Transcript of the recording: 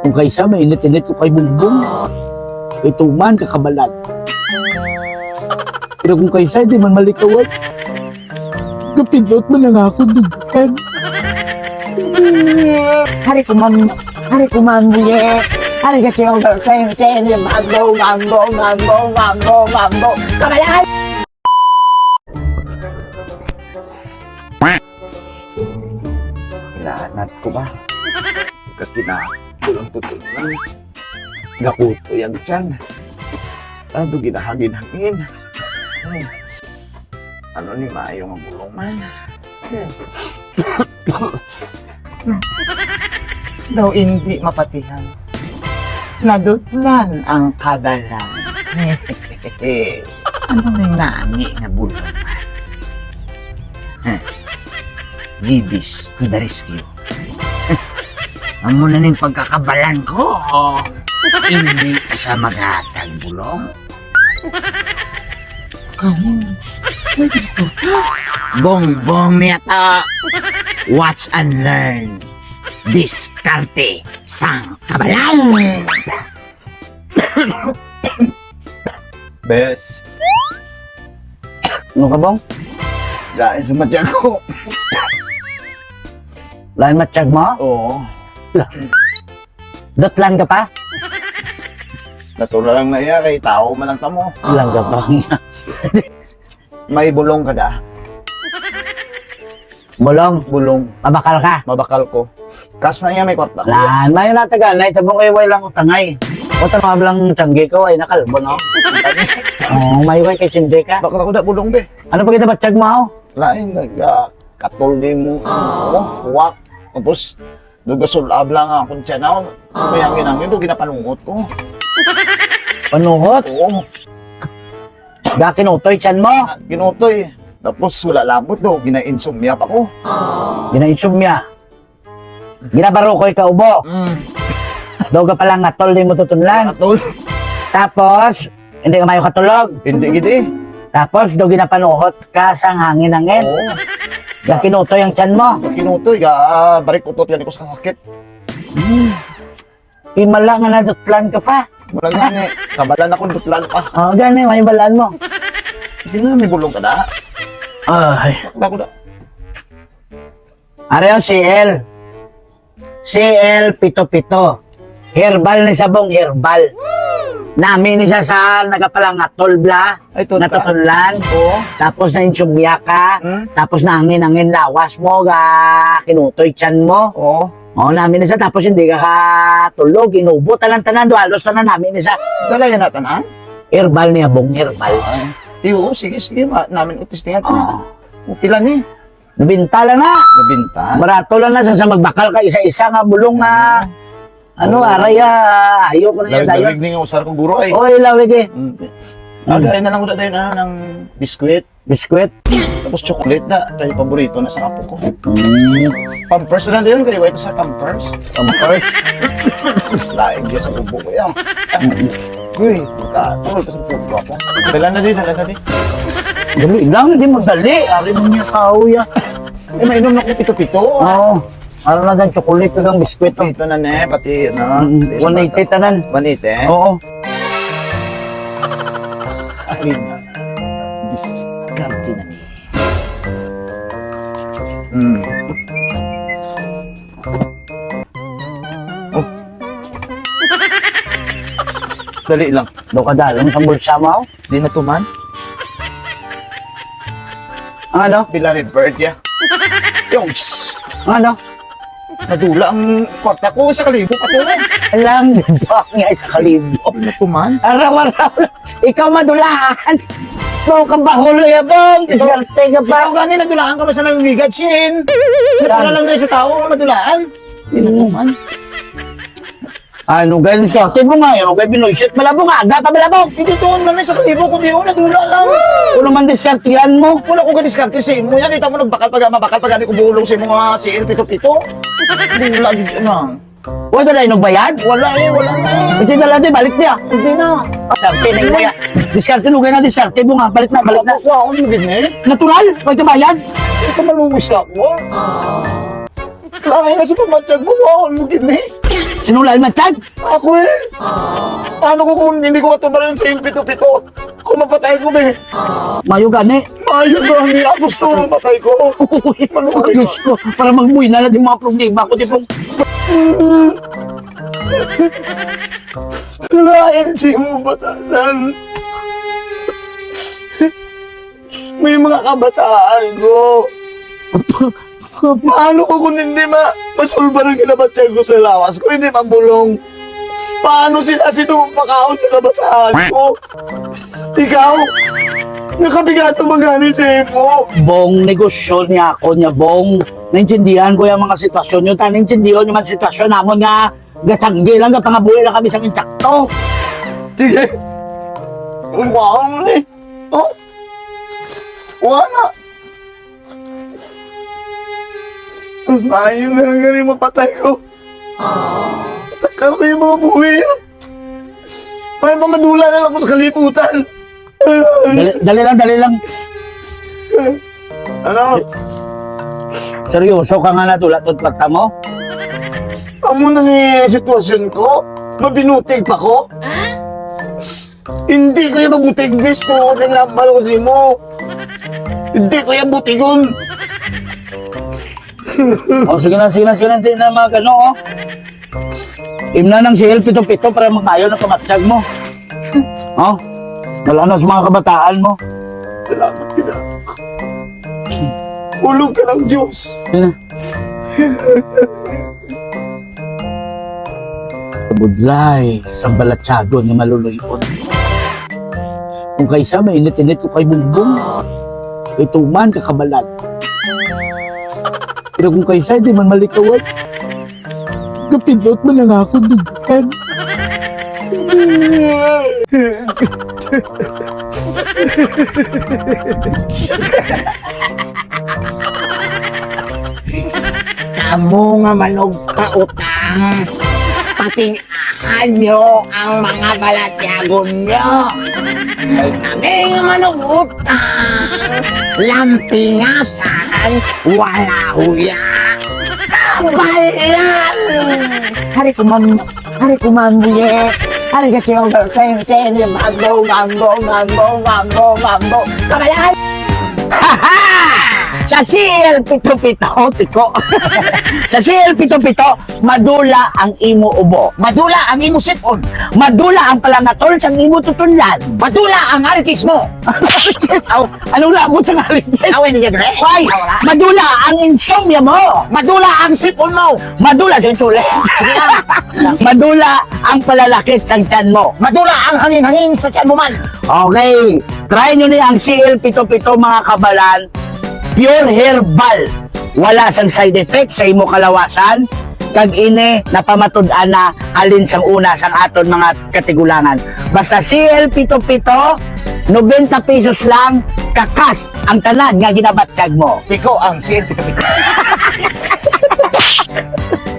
Kung kaysa mainit-init ko kay Bumbong. Ito man kakabalat. Pero kung kaysa di man malikawat. Kapindot man lang ako dugan. Hari ko mam, hari ko mambuye. Hari ka siyang girlfriend, say ni mambo, mambo, mambo, mambo, mambo. Kamalan! Hinahanap ko ba? Katina, lang. Gakuto yan dyan. Ano ginahangin-hangin? Ay, Ano ni Mayo ang bulong man? Daw hindi mapatihan. Nadutlan ang kadalan. ano na nani nga bulong man? Huh. Gibis to the rescue. Amo na ning pagkakabalan ko. Hindi ka sa maghatag bulong. Kanin, Bongbong niya to. Watch and learn. Diskarte sang kabalan. Bes, Ano ka bang? Dahil sa matya ko. Lain matsyag mo? Oo. Datlan ka pa? Natural lang na iya kay tao man lang tamo. Ilang ka pa? May bulong ka da. Bulong. Bulong. Mabakal ka. Mabakal ko. Kas na iya may kwarta ko. Lan, mayo na tagal. Na itabong kayo lang utangay. O tanong ablang tiyanggi ko ay nakalbo, no? Oo, mayo kay kay sindi ka. Bakal ako da bulong be. Ano pa kita batsyag mo? Lain nag uh, katol mo. Oo, wak. Tapos dugasol abla nga akong tiyan ako. May hangin hangin to ginapanungot ko. Panuhot. Oo. Gakin utoy tiyan mo. Ah, Ginutoy. Tapos wala labot do. Gina-insomnia pa ko. Ginaitsumya. Ginabaro ko ikaw ubo. Mm. Daw ka palang atol di mo tutunlan. Katol. Tapos, hindi ka mayo katulog. Hindi gidi. Tapos, daw ginapanuhot ka sang hangin-hangin. Oo. Gakin utoy ang tiyan mo. Kinutoy. Ga, ah, barik utot yan ko sa sakit. Himala nga na dutlan ka pa. Wala gani. Kabalan ako dutlan pa. O, gani, may balaan mo. Hindi na may bulong ka da. Ay. Bakla ko da. Are yung CL. CL pito-pito. Herbal ni sabong herbal. Namin ni siya sa nagapalang atol bla. Ay, tuta. Natutunlan. Oo. Tapos na insumya ka. Hmm? Tapos nangin angin lawas mo ga kinutoy tiyan mo. Oo. O namin isa tapos hindi ka katulog. Inubo tanan tanan dualos tanan namin isa. Dala yan natanan. Herbal niya bong herbal. Ay. Di, oo, sige, sige. Ma, namin utistingan Oo. na. O, pila ni. Nabinta lang na. Nabinta. Barato lang na sa sa magbakal ka isa-isa nga bulong nga ano aray ah, ayoko na yan dayon. Lawig-lawig ni nga usar ko guro ay. Oy, lawig eh. Mm. Agayin na lang na tayo na ng biskwit. Biskwit. Tapos chocolate na. Tayo paborito na sa apo ko. Mm. Pampers na din. Kaya ito sa pampers. Pampers. Laing dia sa bubo ko yan. Uy, katulog ka sa bubo ako. Dala na din, dala na din. Dali lang, hindi magdali. Ari mo niya kao ya. Eh, mainom na ko pito-pito. Oo. Ano na dan chocolate kagang biskwit. oh. Ito na ne, pati ano. Mm, 180 tanan. 180. Oo. Ay, diskarte na ni. Hmm. Oh. Dali lang. Do ka dalong sa bulsa mo. Di na tuman. Ang ano? Bila bird ya. Yung Ang ano? Nadula ang kwarta ko sa kalibo pa to. Alam, di ba nga sa kalibo? Tuman. Araw-araw. Ikaw madulaan. Bro, ka ba hulo ya bang? Diskarte ka Ikaw pa. gani nadulaan ka ba sa namimigad, Shin? Nadula lang tayo sa tao madulaan. Di na tuman. Ano ganun diskarte mo nga yun? Kaya binuisit malabong aga ka malabong. Hindi tuon man sa kalibo kundi ako nadula lang. Kung naman diskartehan mo. Wala ko ganiskarte sa imo. Yan, kita mo nagbakal pag mabakal pag ko bulong sa mga CL pito-pito. Hindi lagi ano. Wala na inugbayad? Wala eh, wala na eh. Hindi na lang, balik niya. Hindi na. Diskarte na mo ya. Diskarte mo na diskarte mo nga. Balik na, balik na. Ako ako yung. Natural, may kabayan. Ito maluwis ako. Langay na sa pamatag mo, ako mo gini. Sinulay matag? Ako eh. Paano ko kung hindi ko katubaran sa pito-pito? Kung mapatay ko eh. Mayo gani. Mayo gani. Ako gusto mo mapatay ko. Uy, Maluhay. Diyos ko, para magmuy na lang yung mga problema ko. Di pong, Kalain si mo batasan. May mga kabataan ko. Paano ko kung hindi ma masulba ng kinabatsyan ko sa lawas kung hindi mabulong? Paano sila sinumapakaon sa kabataan ko? Ikaw, nakabigato magani sa mo. bong negosyo niya ako niya, bong. Naintindihan ko yung mga sitwasyon yun. Ta, naintindihan yung mga sitwasyon namon nga gatsanggi lang, nga pangabuhi lang kami sa insakto. Sige. Wow mo ni. Oh. Wala. Mas maayo na lang ganun mapatay ko. Takal ko yung mga buhay. May mamadula na lang ako sa kaliputan. Dali, dali lang, dali lang. Ano? Seryoso ka nga na tulad at plata mo? Amo na ni sitwasyon ko? Mabinutig pa ko? Hindi ko yung mabutig gusto ko ng lambal ko si mo. Hindi ko yung butigon. O, sige na, sige na, sige na, hindi na mga gano, oh. Imna ng CL pito-pito para makayo ng kamatsyag mo. Oh, wala na sa mga kabataan mo. Salamat kita. Ulog ka ng Diyos. Sige na. Budlay, sa balatsado ni maluluyot. Kung kaysa mainit-init ko kay Bungbong, kay Tuman, kakabalat. Pero kung kaysa, di man malikawat. Kapindot mo lang ako dugan. Kamu nga manog pautang. Pating nyo ang mga balatyagon nyo. Ay kami nga manog utang. Lampingasan, wala huya. Balan! Hari ko mam, hari mambuye. Hari ka chiyong girlfriend, sene, mambo, mambo, mambo, mambo, mambo. Kabalan! Sa CL pito-pito, tiko. sa CL pito-pito, madula ang imo ubo. Madula ang imo sipon. Madula ang palangatol sa imo tutunlan. Madula ang artis mo. Aw, Anong labot sa ngalitis? Awin niya, Gre. Why? Madula ang insomnia mo. Madula ang sipon mo. Madula sa sulit. Madula ang palalakit sa tiyan mo. Madula ang hangin-hangin sa tiyan mo man. Okay, try nyo na ang CL Pito-Pito mga kabalan. Pure herbal. Wala sang side effect sa imo kalawasan. Kag ine napamatud-an na alin sang una sang aton mga katigulangan. Basta CL Pito-Pito, 90 pesos lang, kakas ang tanan nga ginabatsyag mo. Ikaw ang sir, pito-pito.